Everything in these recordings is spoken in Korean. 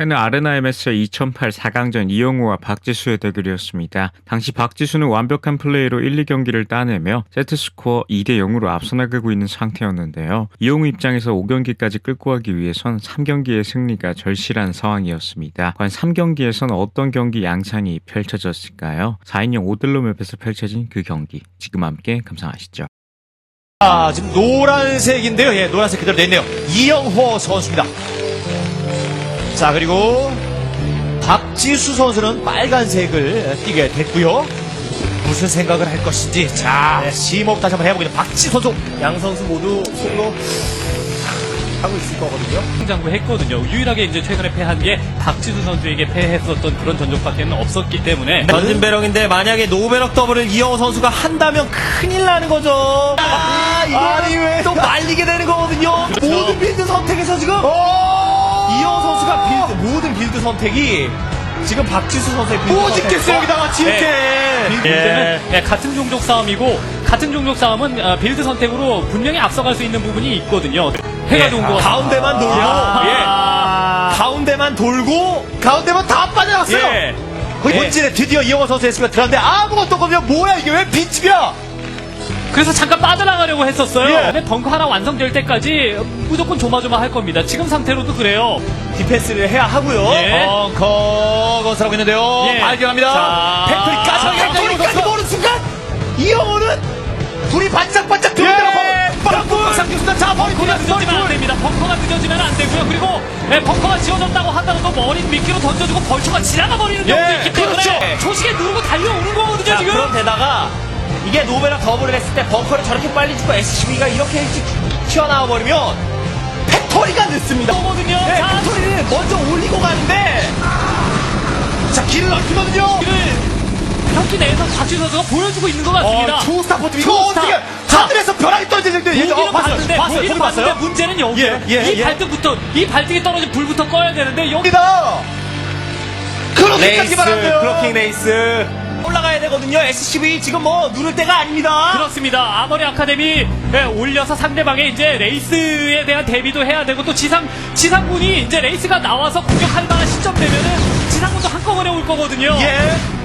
때는 아레나 MS의 2008 4강전 이영우와 박지수의 대결이었습니다. 당시 박지수는 완벽한 플레이로 1, 2경기를 따내며 세트스코어 2대 0으로 앞서 나가고 있는 상태였는데요. 이영우 입장에서 5경기까지 끌고 가기 위해선 3경기의 승리가 절실한 상황이었습니다. 과연 3경기에선 어떤 경기 양상이 펼쳐졌을까요? 4인용 오들로 맵에서 펼쳐진 그 경기 지금 함께 감상하시죠. 아, 지금 노란색인데요. 예, 노란색 그대로 냈네요. 이영호 선수입니다. 자, 그리고 박지수 선수는 빨간색을 띠게 됐고요. 무슨 생각을 할 것인지. 자, 심호흡 다시 한번 해보겠습니다. 박지수 선수. 양 선수 모두 속으로 하고 있을 거거든요. 장구 했거든요. 유일하게 이제 최근에 패한 게 박지수 선수에게 패했었던 그런 전적밖에는 없었기 때문에 던진 배럭인데 만약에 노배럭 더블을 이영호 선수가 한다면 큰일 나는 거죠. 아, 아니, 왜? 이거 또 말리게 되는 거거든요. 모든 빌드 선택에서 지금 이영호 선수가 빌드, 모든 빌드 선택이 지금 박지수 선수의 빌드 뭐 선택과 짓겠어요, 여기다가 지을게. 네. 문제는 예, 같은 종족 싸움이고 같은 종족 싸움은 어, 빌드 선택으로 분명히 앞서갈 수 있는 부분이 있거든요. 해가 좋은 거 가운데만 돌고, 야. 예. 가운데만 돌고, 가운데만 다 빠져나갔어요. 예. 거기 예. 본진에 드디어 이영호 선수의 스가 들어갔는데 아무것도 없거든요. 뭐야, 이게 왜 빈집이야? 그래서 잠깐 빠져나가려고 했었어요. 예. 근데 벙커 하나 완성될 때까지 무조건 조마조마할 겁니다. 지금 상태로도 그래요. 디펜스를 해야 하고요. 예. 벙커 건설하고 있는데요. 예. 발견합니다. 자. 팩토리까지 자, 팩토리까지 보는 순간 이영호는 둘이 반짝반짝 들어오더라고. 빵빵 상규수다 자 머리 벙커가 늦어지면 안 돌. 됩니다. 벙커가 늦어지면 안 되고요. 그리고 예, 벙커가 지어졌다고 하더라도 머리 미끼로 던져주고 벌초가 지나가 버리는 예, 경우도 있기 때문에 그렇죠. 조식에 누르고 달려오는 거거든요. 자, 지금. 그럼 데다가 이게 노베랑 더블을 했을 때 벙커를 저렇게 빨리 짓고 SCB가 이렇게 일찍 튀어나와 버리면 팩토리가 늦습니다. 거거든요. 네, 자, 팩토리를 먼저 올리고 가는데 자 길을 넓히거든요. 이를 경기 내에서 박지수 선수가 보여주고 있는 것 같습니다. 어, 초스타포트 이거 초스타. 어떻게 하늘에서 벼락이 떨어지는데 얘 보기는 어. 봤는데 봤어요. 봤어요. 봤는데 문제는 여기에요. 예, 예, 이 예. 발등부터 이 발등에 떨어진 불부터 꺼야 되는데 여기 여기다. 그렇게까지 레이스, 말하면 클로킹 레이스 올라가야 되거든요. SCB 지금 뭐 누를 때가 아닙니다. 그렇습니다. 아머리 아카데미 예, 올려서 상대방의 이제 레이스에 대한 대비도 해야 되고 또 지상 지상군이 이제 레이스가 나와서 공격할 만한 시점 되면은 지상군도 한꺼번에 올 거거든요. 예.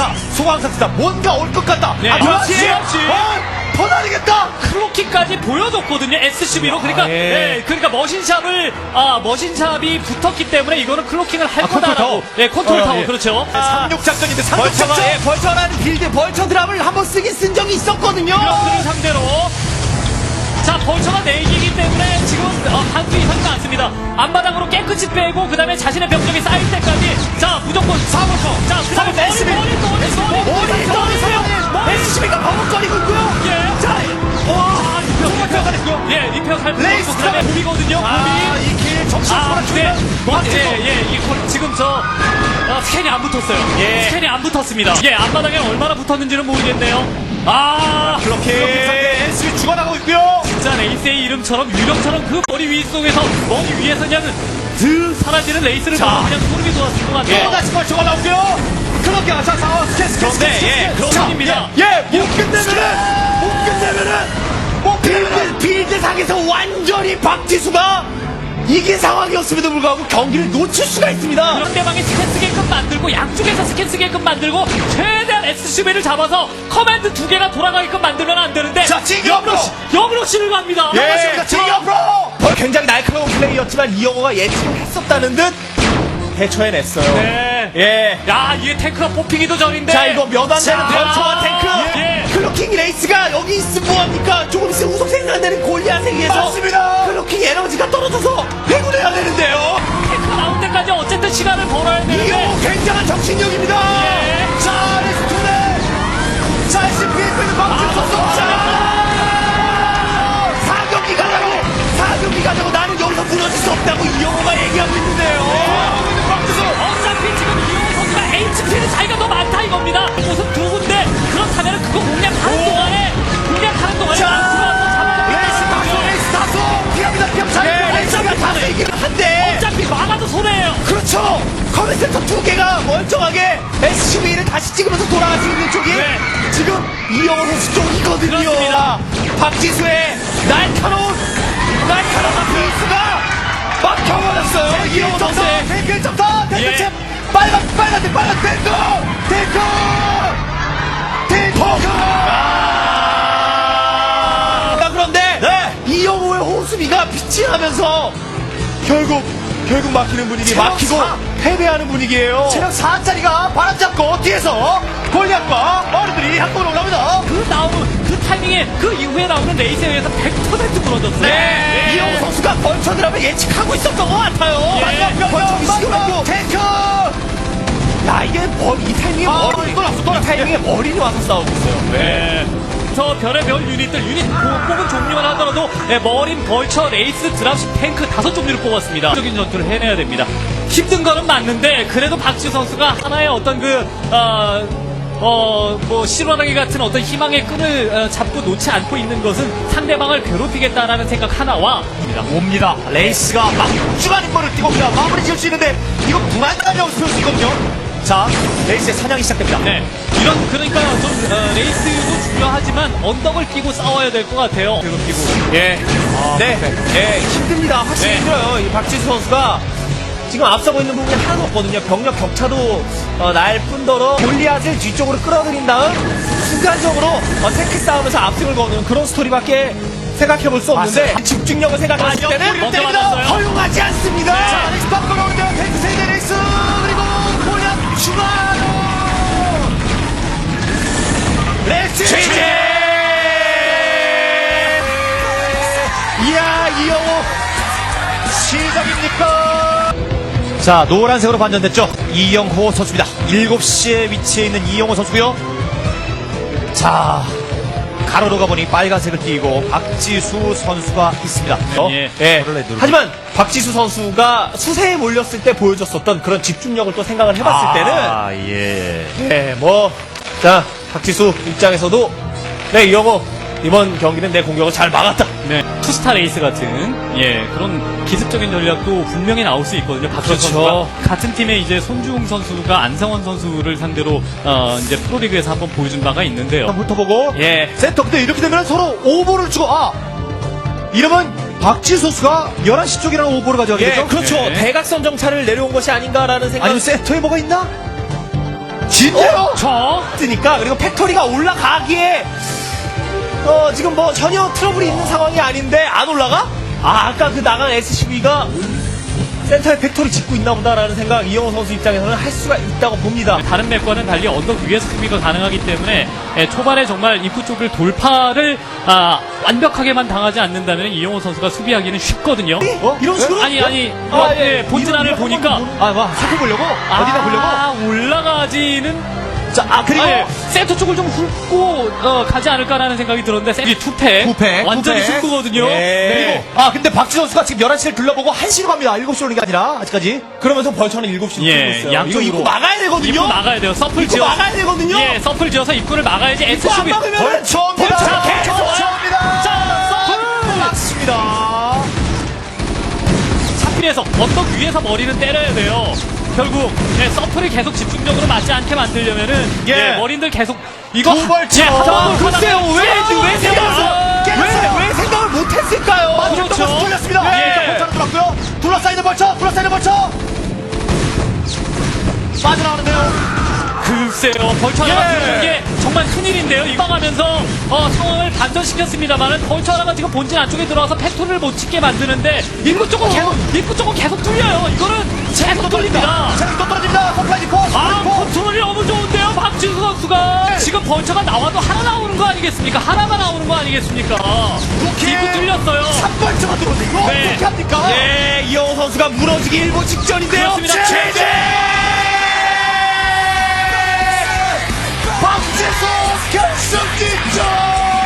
자 소강 상태다. 뭔가 올 것 같다. 네. 아 그렇지. 그렇지. 어, 더 날리겠다. 클로키까지 보여줬거든요. SCB로 그러니까 예. 예, 그러니까 머신샵을 아 머신샵이 붙었기 때문에 이거는 클로킹을 할 아, 거다라고 타워. 예 컨트롤 어, 타워 예. 그렇죠. 삼육 작전인데 삼육 벌처가 작전. 예, 벌처라는 빌드 벌처 드랍을 한번 쓰긴 쓴 적이 있었거든요. 그런 상대로 자 벌처가 내기이기 때문에 지금 어, 한수 이상도 않습니다 앞마당으로 깨끗이 빼고 그 다음에 자신의 병력이 쌓일 때까지 자 무조건 사벌처 자그 다음에 머리. 머리 머리 머리 머리 떠리세요. SCB가 버벅거리고 있고요. 예. 자, 와 리페어 살펴 예 리페어 살펴 레이스 그 다음에 무비거든요 무비 아이길 정신 아, 차려 근데 주면 예, 예, 이 콜- 지금 저 어, 스캔이 안 붙었어요. 예. 스캔이 안 붙었습니다. 예, 앞마당에 얼마나 붙었는지는 모르겠네요. 아, 그렇게 SB 죽어나가고 있고요. 진짜 레이스의 이름처럼 유령처럼 그 머리 위 속에서 머리 위에서 그냥 드 사라지는 레이스를 자. 보고 그냥 소름이 돋았을 것 같아요. 또 다시 벌쳐가 나오고요. 그렇게 자 상황 스캔 스캔 스캔 그런데, 스캔, 예. 그런 자, 분입니다. 예, 예, 못 끝내면은 못 끝내면은 못 끝내면은 빌드, 빌드 상에서 완전히 박지수가 이긴 상황이었음에도 불구하고 경기를 놓칠 수가 있습니다. 상대방이 스캔 쓰게끔 만들고 양쪽에서 스캔 쓰게끔 만들고 최대한 SCB를 잡아서 커맨드 두 개가 돌아가게끔 만들면 안 되는데 자, 앞으로. 시- 역으로 실을 갑니다. 예, 지금 옆으로. 어, 굉장히 날카로운 플레이였지만 이영호가 예측을 했었다는 듯 대처해냈어요. 네. 예. 야, 이게 탱크가 뽑히기도 전인데. 자 이거 몇 안 되는 자, 벌처와 탱크 예. 클로킹 레이스가 여기 있으면 뭐합니까 조금 있으면 우속 생산되는 골리앗에 의해서 맞습니다. 클로킹 에너지가 떨어져서 회군해야 되는데요 탱크가 나올 때까지 어쨌든 시간을 벌어야 되는데. 이영호 굉장한 정신력입니다 예. 자, 레스토네. 자, SPF는 박지수 선수. 자, 사경기 가자고 사경기 가자고 나는 여기서 무너질 수 없다고 이영호가 얘기하고 있는데 그렇죠 커맨센터 두 개가 멀쩡하게 SCV를 다시 찍으면서 돌아갈 수 있는 쪽이 네. 지금 이영호 선수 쪽이거든요 그렇습니다. 박지수의 날카로운 날카로운 페이스가 막혀버렸어요. 이영호 선수. 네. 탱크 점사. 탱크 예. 챔. 빨간 빨간 탱크 빨간. 탱크. 탱크. 아, 그런데 이영호의 호수비가 피칭하면서 결국 결국 막히는 분위기 체력 막히고 사. 패배하는 분위기예요. 체력 4짜리가 바람 잡고 뒤에서 골리앗과 어른들이 한번 올라옵니다. 그 나오는 그 타이밍에 그 이후에 나오는 레이스에 의해서 100% 무너졌어요. 네. 이영호 선수가 벌쳐드라면 예측하고 있었던 것 같아요. 예. 마지막 벌쳐 마지막 탱크. 야 이게 머리 이 타이밍에 아, 머리 또 났어, 또이 났어. 타이밍에 머리를 와서 싸우고 있어요. 네. 저 별의별 유닛들 유닛 고- 뽑은 종류만 하더라도 네, 머린, 벌처, 레이스, 드랍십, 탱크 다섯 종류를 뽑았습니다. 적인 전투를 해내야 됩니다. 힘든 거는 맞는데 그래도 박지우 선수가 하나의 어떤 그 어, 어, 뭐, 실화라기 같은 어떤 희망의 끈을 어, 잡고 놓지 않고 있는 것은 상대방을 괴롭히겠다라는 생각 하나와, 옵니다. 레이스가 막중한 인물을 띄고 옵니다. 마무리 지을 수 있는데 이거 무한다면 세울 수 있거든요. 자, 레이스의 사냥이 시작됩니다. 네. 이런, 그러니까 좀, 어, 레이스도 중요하지만 언덕을 끼고 싸워야 될 것 같아요. 괴롭히고. 예. 네. 예, 힘듭니다. 확실히 네. 힘들어요. 이 박지수 선수가 지금 앞서고 있는 부분이 하나도 없거든요. 병력 격차도 어, 날 뿐더러 골리앗을 뒤쪽으로 끌어들인 다음 순간적으로 어, 테크 싸움에서 압승을 거는 그런 스토리밖에 생각해 볼 수 없는데 맞습니다. 집중력을 생각했을 아, 때는 때립니다. 허용하지 자 노란색으로 반전됐죠 이영호 선수입니다 7시에 위치해 있는 이영호 선수고요 자 가로로 가보니 빨간색을 띄고 박지수 선수가 있습니다 예. 예. 하지만 박지수 선수가 수세에 몰렸을 때 보여줬었던 그런 집중력을 또 생각을 해봤을 때는 예. 예, 뭐, 자, 박지수 입장에서도, 네, 이영호, 이번 경기는 내 공격을 잘 막았다. 네, 투스타 레이스 같은 예 그런 기습적인 전략도 분명히 나올 수 있거든요. 박수 그렇죠. 선수가 같은 팀에 이제 손주웅 선수가 안성원 선수를 상대로 어, 이제 프로리그에서 한번 보여준 바가 있는데요. 한번 훑어보고, 예. 센터. 근데 이렇게 되면 서로 오버를 주고, 아! 이러면 박지수 선수가 11시 쪽이라는 오버를 가져가게 예, 되죠? 그렇죠. 네. 대각선 정찰을 내려온 것이 아닌가라는 생각. 아니면 센터에 뭐가 있나? 진짜요? 저 뜨니까, 그리고 팩토리가 올라가기에, 어, 지금 뭐 전혀 트러블이 있는 상황이 아닌데, 안 올라가? 아, 아까 그 나간 SCV가 센터에 팩토리 짓고 있나 보다라는 생각, 이영호 선수 입장에서는 할 수가 있다고 봅니다. 다른 맵과는 달리 언덕 위에서 수비가 가능하기 때문에 예, 초반에 정말 입구 쪽을 돌파를 아, 완벽하게만 당하지 않는다면 이영호 선수가 수비하기는 쉽거든요. 어? 이런 식으로? 아니 아니 아, 어, 예. 예, 본진안을 보니까 아, 와, 살펴보려고? 어디다 보려고? 아, 올라가지는 자, 아, 그리고, 아, 예. 센터 쪽을 좀 훑고 어, 가지 않을까라는 생각이 들었는데 센- 이 투팩 투팩, 완전히 투팩. 승부거든요. 예. 네. 아, 근데 박지수 선수가 지금 11시를 둘러보고 1시로 갑니다. 7시로 오는 게 아니라, 아직까지. 그러면서 벌처는 7시 예, 있어요. 양쪽으로. 입구 막아야 되거든요. 입구 막아야 돼요. 서플 입구 지어 막아야 되거든요. 예, 서플 지어서 입구를 막아야지 입구 안 SCV 막으면 벌쳐입니다. 벌쳐 계속 벌쳐입니다. 자, 서플 맞습니다. 차필에서 언덕 위에서 머리는 때려야 돼요. 결국 예, 서플이 계속 집중적으로 맞지 않게 만들려면은 예. 예, 머린들 계속 이거. 예, 하다가 아, 글쎄요, 왜, 아, 왜 생각을, 아, 왜, 왜 생각을 못했을까요? 맞죠? 그렇죠. 또 돌렸습니다. 예. 벌쳐로 들어갔고요. 둘러싸이는 벌쳐, 둘러싸이는 벌쳐. 빠져나오는데요. 글쎄요, 벌처 예. 하나가 들어오는 게 정말 큰일인데요. 이방하면서 어, 상황을 반전시켰습니다만은 벌처 하나가 지금 본진 안쪽에 들어와서 패토를 못 찍게 만드는데 입구 쪽은 계속 입구 쪽은 계속 뚫려요. 이거는 계속 뚫립니다. 자, 또 떨어집니다. 아, 코. 컨트롤이 너무 좋은데요, 박진수 선수가. 지금 벌처가 나와도 하나 나오는 거 아니겠습니까? 하나가 나오는 거 아니겠습니까? 이렇게 입구 뚫렸어요. 3벌쳐가 들어오는데 이거 네. 어떻게 합니까? 예, 이영호 선수가 무너지기 일보 직전인데요. 그렇습니다. 제재! 박지수 결승진전!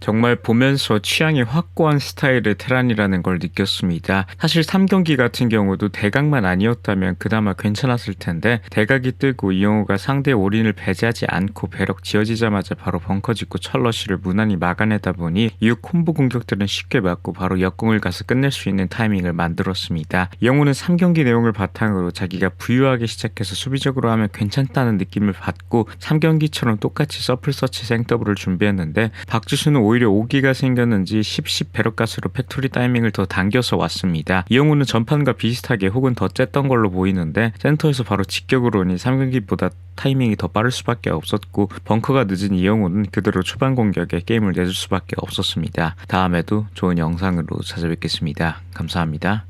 정말 보면서 취향이 확고한 스타일의 테란이라는 걸 느꼈습니다. 사실 3경기 같은 경우도 대각만 아니었다면 그나마 괜찮았을 텐데 대각이 뜨고 이영호가 상대 올인을 배제하지 않고 배럭 지어지자마자 바로 벙커 짓고 철러시를 무난히 막아내다 보니 이후 콤보 공격들은 쉽게 맞고 바로 역공을 가서 끝낼 수 있는 타이밍을 만들었습니다. 이영호는 3경기 내용을 바탕으로 자기가 부유하게 시작해서 수비적으로 하면 괜찮다는 느낌을 받고 3경기처럼 똑같이 서플 서치 생더블을 준비했는데 박지수는 오히려 오기가 생겼는지 10, 10 배럭가스로 팩토리 타이밍을 더 당겨서 왔습니다. 이영호는 전판과 비슷하게 혹은 더 쬐던 걸로 보이는데 센터에서 바로 직격으로 오니 3경기보다 타이밍이 더 빠를 수밖에 없었고 벙커가 늦은 이영호는 그대로 초반 공격에 게임을 내줄 수밖에 없었습니다. 다음에도 좋은 영상으로 찾아뵙겠습니다. 감사합니다.